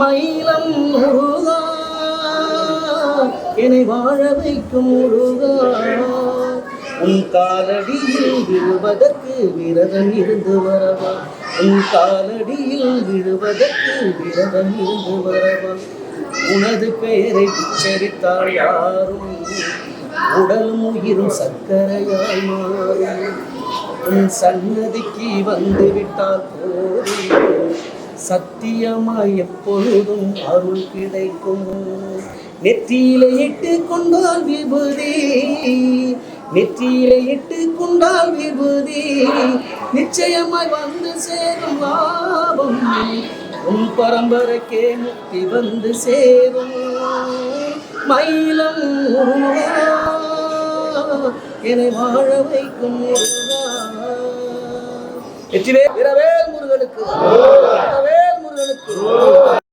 மயிலம் முருகா. என்னை வாழ வைக்கும் முருகா. உன் காலடியில் விழுவதற்கு விரதம் இருந்து வரவா. உன் காலடியில் விழுவதற்கு விரதம் இருந்து வரவா. உனது பெயரை உச்சரித்தால் யாரும் உடலும் உயிரும் சர்க்கரையாய் மாறும். உன் சன்னதிக்கு வந்துவிட்டால் போதும். சத்தியமாய் எப்பொழுதும் அருள் கிடைக்கும். நெற்றியில இட்டு கொண்டால் விபூதி நெற்றியில இட்டு கொண்டால் விபூதி. நிச்சயமாய் வந்து சேரும் லாபம் உன் பரம்பரைக்கே முக்தி வந்து சேரும். மயிலம் என்னை வாழ வைக்கும் முருகா. வெற்றிவே இரவேல் முருகனுக்கு. இரவேல் முருகனுக்கு